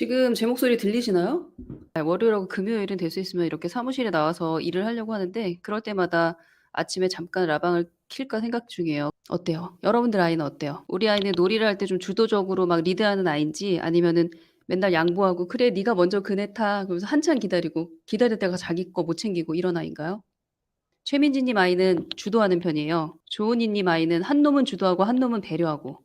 지금 제 목소리 들리시나요? 아 월요일하고 금요일은 될 수 있으면 이렇게 사무실에 나와서 일을 하려고 하는데 그럴 때마다 아침에 잠깐 라방을 킬까 생각 중이에요. 어때요? 여러분들 아이는 어때요? 우리 아이는 놀이를 할 때 좀 주도적으로 막 리드하는 아이인지 아니면은 맨날 양보하고 "그래 네가 먼저 그네 타." 그러면서 한참 기다리고 기다렸다가 자기 거 못 챙기고 이런 아이인가요? 최민지 님 아이는 주도하는 편이에요. 조은이 님 아이는 한 놈은 주도하고 한 놈은 배려하고.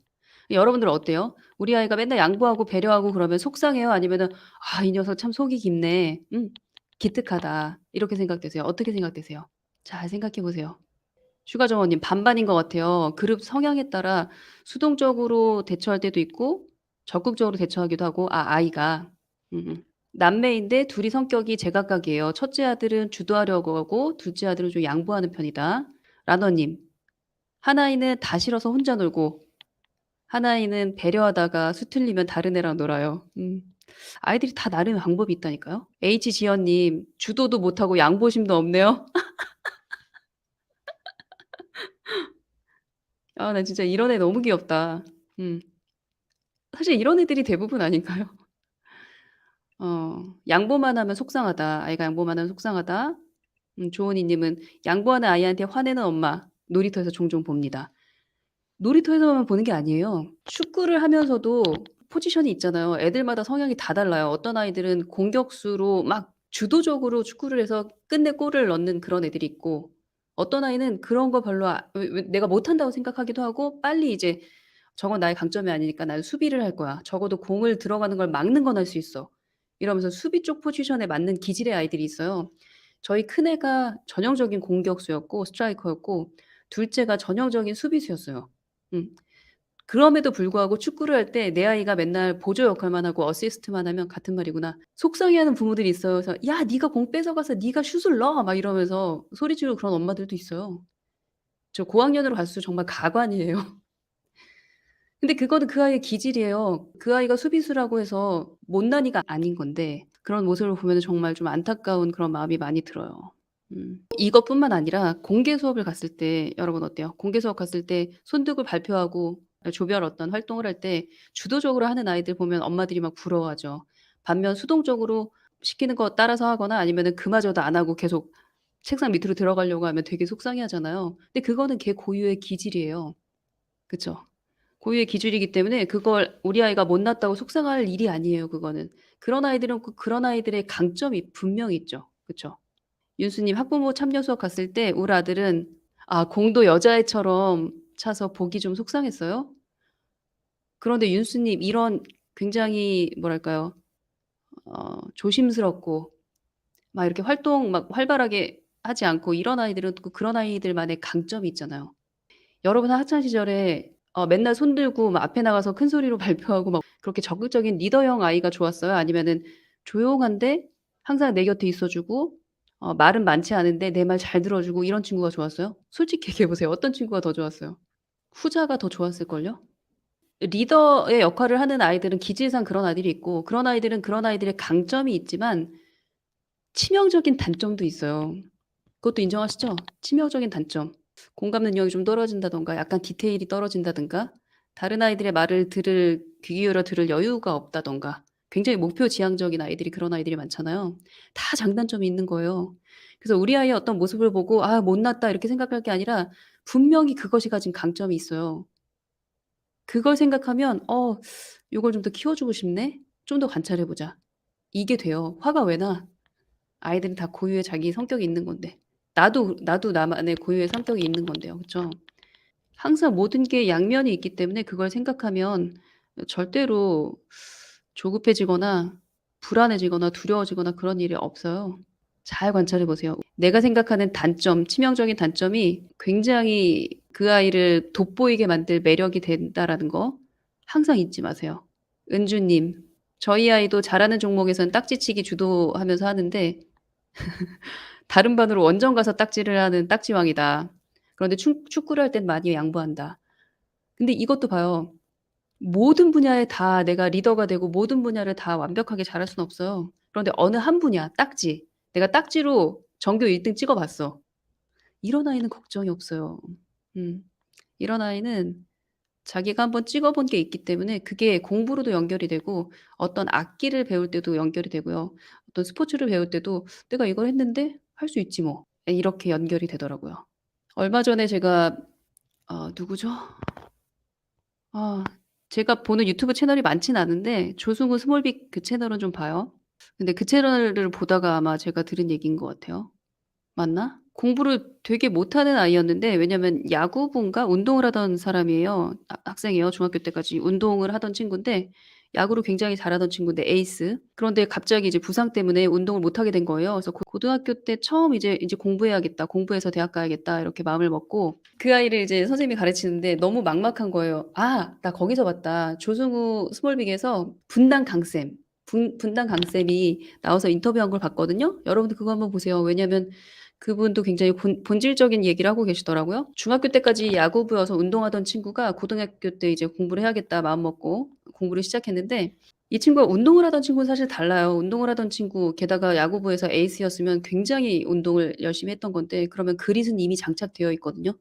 여러분들은 어때요? 우리 아이가 맨날 양보하고 배려하고 그러면 속상해요? 아니면은 '아 이 녀석 참 속이 깊네. 음 기특하다.' 이렇게 생각되세요? 어떻게 생각되세요? 잘 생각해 보세요. 슈가 정원 님 반반인 것 같아요. 그룹 성향에 따라 수동적으로 대처할 때도 있고 적극적으로 대처하기도 하고 아 아이가. 음음. 남매인데 둘이 성격이 제각각이에요. 첫째 아들은 주도하려고 하고 둘째 아들은 좀 양보하는 편이다. 라너 님. 하나이는 다 싫어서 혼자 놀고 하나이는 배려하다가 수 틀리면 다른 애랑 놀아요. 음. 아이들이 다 나름의 방법이 있다니까요. H지연 님. 주도도 못하고 양보심도 없네요. 아 나 진짜 이런 애 너무 귀엽다. 음. 사실 이런 애들이 대부분 아닌가요? 어. "양보만 하면 속상하다. 아이가 양보만 하면 속상하다." 음 조은희 님은 "양보하는 아이한테 화내는 엄마 놀이터에서 종종 봅니다." 놀이터에서만 보는 게 아니에요. 축구를 하면서도 포지션이 있잖아요. 애들마다 성향이 다 달라요. 어떤 아이들은 공격수로 막 주도적으로 축구를 해서 끝내 골을 넣는 그런 애들이 있고 어떤 아이는 그런 거 별로 아 내가 못한다고 생각하기도 하고 빨리 이제 '저건 나의 강점이 아니니까 나는 수비를 할 거야. 적어도 공을 들어가는 걸 막는 건 할 수 있어.' 이러면서 수비 쪽 포지션에 맞는 기질의 아이들이 있어요. 저희 큰애가 전형적인 공격수였고 스트라이커였고 둘째가 전형적인 수비수였어요. 음. 그럼에도 불구하고 축구를 할 때 내 아이가 맨날 보조 역할만 하고 어시스트만 하면 같은 말이구나. 속상해하는 부모들이 있어요. 그래서 "야 네가 공 뺏어가서 네가 슛을 넣어." 막 이러면서 소리 지르고 그런 엄마들도 있어요. 저 고학년으로 갈수록 정말 가관이에요. 근데 그거는 그 아이의 기질이에요. 그 아이가 수비수라고 해서 못난이가 아닌 건데 그런 모습을 보면은 정말 좀 안타까운 그런 마음이 많이 들어요. 음. 이것뿐만 아니라 공개 수업을 갔을 때 여러분 어때요? 공개 수업 갔을 때 손들고 발표하고 아 조별 어떤 활동을 할 때 주도적으로 하는 아이들 보면 엄마들이 막 부러워하죠. 반면 수동적으로 시키는 거 따라서 하거나 아니면은 그마저도 안 하고 계속 책상 밑으로 들어가려고 하면 되게 속상해 하잖아요. 근데 그거는 걔 고유의 기질이에요. 그쵸? 고유의 기질이기 때문에 그걸 우리 아이가 못났다고 속상할 일이 아니에요 그거는. 그런 아이들은 그 그런 아이들의 강점이 분명히 있죠. 그쵸? 윤수 님 학부모 참여 수업 갔을 때 우리 아들은 아 공도 여자애처럼 차서 보기 좀 속상했어요. 그런데 윤수 님 이런 굉장히 뭐랄까요? 어 조심스럽고 막 이렇게 활동 막 활발하게 하지 않고 이런 아이들은 또 그런 아이들만의 강점이 있잖아요. 여러분 학창 시절에 어 맨날 손 들고 막 앞에 나가서 큰 소리로 발표하고 막 그렇게 적극적인 리더형 아이가 좋았어요? 아니면은 조용한데 항상 내 곁에 있어 주고 어 말은 많지 않은데 내 말 잘 들어 주고 이런 친구가 좋았어요? 솔직히 얘기해 보세요. 어떤 친구가 더 좋았어요? 후자가 더 좋았을걸요? 리더의 역할을 하는 아이들은 기질상 그런 아이들이 있고 그런 아이들은 그런 아이들의 강점이 있지만 치명적인 단점도 있어요. 그것도 인정하시죠? 치명적인 단점. 공감 능력이 좀 떨어진다든가 약간 디테일이 떨어진다든가 다른 아이들의 말을 들을 귀 기울여 들을 여유가 없다든가 굉장히 목표 지향적인 아이들이 그런 아이들이 많잖아요. 다 장단점이 있는 거예요. 그래서 우리 아이의 어떤 모습을 보고 '아 못났다.' 이렇게 생각할 게 아니라 분명히 그것이 가진 강점이 있어요. 그걸 생각하면 '어 요걸 좀 더 키워주고 싶네. 좀 더 관찰해 보자.' 이게 돼요. 화가 왜 나? 아이들은 다 고유의 자기 성격이 있는 건데. 나도 나도 나만의 고유의 성격이 있는 건데요. 그쵸? 항상 모든 게 양면이 있기 때문에 그걸 생각하면 어 절대로 조급해지거나 불안해지거나 두려워지거나 그런 일이 없어요. 잘 관찰해 보세요. 내가 생각하는 단점, 치명적인 단점이 굉장히 그 아이를 돋보이게 만들 매력이 된다라는 거 항상 잊지 마세요. 은주 님. 저희 아이도 잘하는 종목에선 딱지치기 주도하면서 하는데 다른 반으로 원정 가서 딱지를 하는 딱지왕이다. 그런데 축 축구를 할 땐 많이 양보한다. 근데 이것도 봐요. 모든 분야에 다 내가 리더가 되고 모든 분야를 다 완벽하게 잘할 수는 없어요. 그런데 어느 한 분야 딱지. 내가 딱지로 전교 1등 찍어 봤어. 이런 아이는 걱정이 없어요. 음. 이런 아이는 자기가 한번 찍어 본 게 있기 때문에 그게 공부로도 연결이 되고 어떤 악기를 배울 때도 연결이 되고요. 어떤 스포츠를 배울 때도 '내가 이걸 했는데 할 수 있지 뭐.' 예 이렇게 연결이 되더라고요. 얼마 전에 제가 어 누구죠? 아 제가 보는 유튜브 채널이 많진 않은데 조승우 스몰빅 그 채널은 좀 봐요. 근데 그 채널을 보다가 아마 제가 들은 얘기인 것 같아요. 맞나? 공부를 되게 못하는 아이였는데 왜냐면 야구부인가 운동을 하던 사람이에요. 아 학생이에요. 중학교 때까지 운동을 하던 친구인데 야구를 굉장히 잘하던 친구인데 에이스. 그런데 갑자기 이제 부상 때문에 운동을 못 하게 된 거예요. 그래서 고 고등학교 때 처음 이제 '이제 공부해야겠다. 공부해서 대학 가야겠다.' 이렇게 마음을 먹고 그 아이를 이제 선생님이 가르치는데 너무 막막한 거예요. '아 나 거기서 봤다. 조승우 스몰빅에서 분당 강쌤, 분 분당 강쌤이 나와서 인터뷰한 걸 봤거든요. 여러분들 그거 한번 보세요. 왜냐면 그분도 굉장히 본 본질적인 얘기를 하고 계시더라고요. 중학교 때까지 야구부여서 운동하던 친구가 고등학교 때 이제 '공부를 해야겠다.' 마음 먹고 공부를 시작했는데 이 친구가 운동을 하던 친구는 사실 달라요. 운동을 하던 친구 게다가 야구부에서 에이스였으면 굉장히 운동을 열심히 했던 건데 그러면 그릿은 이미 장착되어 있거든요.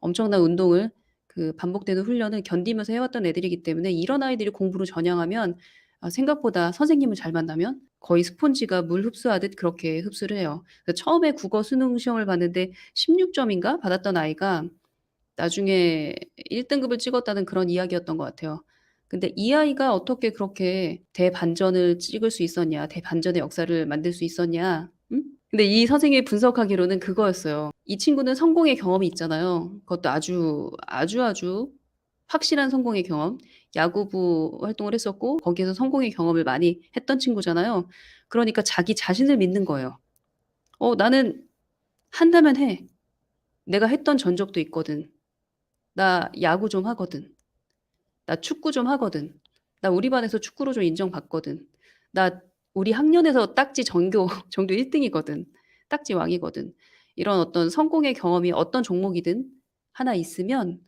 엄청난 운동을 그 반복되는 훈련을 견디면서 해 왔던 애들이기 때문에 이런 아이들이 공부를 전향하면 아 생각보다 선생님을 잘 만나면 거의 스폰지가 물 흡수하듯 그렇게 흡수를 해요. 그 처음에 국어 수능 시험을 봤는데 16 점인가 받았던 아이가 나중에 1 등급을 찍었다는 그런 이야기였던 것 같아요. 근데 이 아이가 어떻게 그렇게 대반전을 찍을 수 있었냐, 대반전의 역사를 만들 수 있었냐. 응? 근데 이 선생님이 분석하기로는 그거였어요. 이 친구는 성공의 경험이 있잖아요. 그것도 아주, 아주, 아주 확실한 성공의 경험. 야구부 활동을 했었고 거기에서 성공의 경험을 많이 했던 친구잖아요. 그러니까 자기 자신을 믿는 거예요. '어 나는 한다면 해. 내가 했던 전적도 있거든. 나 야구 좀 하거든. 나 축구 좀 하거든. 나 우리 반에서 축구로 좀 인정받거든. 나 우리 학년에서 딱지 전교 전교 1 등이거든. 딱지 왕이거든.' 이런 어떤 성공의 경험이 어떤 종목이든 하나 있으면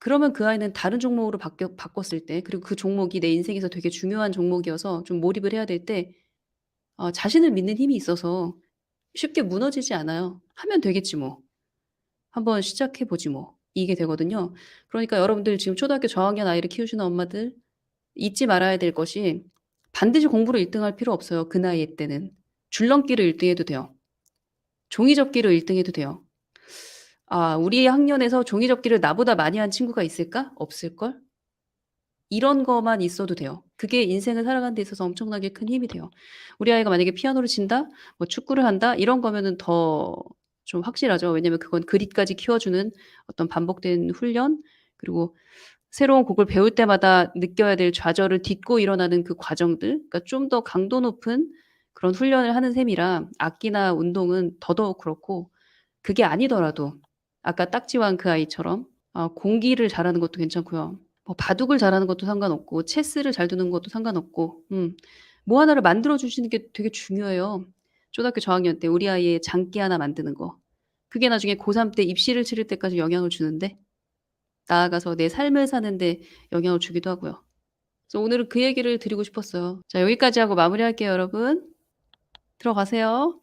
그러면 그 아이는 다른 종목으로 바뀌어 바꿨을 때 그리고 그 종목이 내 인생에서 되게 중요한 종목이어서 좀 몰입을 해야 될 때 어 자신을 믿는 힘이 있어서 쉽게 무너지지 않아요. '하면 되겠지 뭐. 한번 시작해 보지 뭐.' 이게 되거든요. 그러니까 여러분들 지금 초등학교 저학년 아이를 키우시는 엄마들 잊지 말아야 될 것이 반드시 공부로 1 등할 필요 없어요, 그 나이 때는. 줄넘기로 1등 해도 돼요. 종이접기로 1등 해도 돼요. 아 우리 학년에서 종이접기를 나보다 많이 한 친구가 있을까? 없을걸? 이런 거만 있어도 돼요. 그게 인생을 살아가는 데 있어서 엄청나게 큰 힘이 돼요. 우리 아이가 만약에 피아노를 친다, 뭐 축구를 한다 이런 거면은 더 좀 확실하죠. 왜냐면 그건 그릿까지 키워주는 어떤 반복된 훈련 그리고 새로운 곡을 배울 때마다 느껴야 될 좌절을 딛고 일어나는 그 과정들 그러니까 좀 더 강도 높은 그런 훈련을 하는 셈이라 악기나 운동은 더더욱 그렇고 그게 아니더라도 아까 딱지왕 그 아이처럼 아 공기를 잘하는 것도 괜찮고요. 뭐 바둑을 잘하는 것도 상관없고 체스를 잘 두는 것도 상관없고 음 뭐 하나를 만들어 주시는 게 되게 중요해요. 초등학교 저학년 때 우리 아이의 장기 하나 만드는 거. 그게 나중에 고3 때 입시를 치를 때까지 영향을 주는데 나아가서 내 삶을 사는 데 영향을 주기도 하고요. 그래서 오늘은 그 얘기를 드리고 싶었어요. 자 여기까지 하고 마무리할게요 여러분. 들어가세요.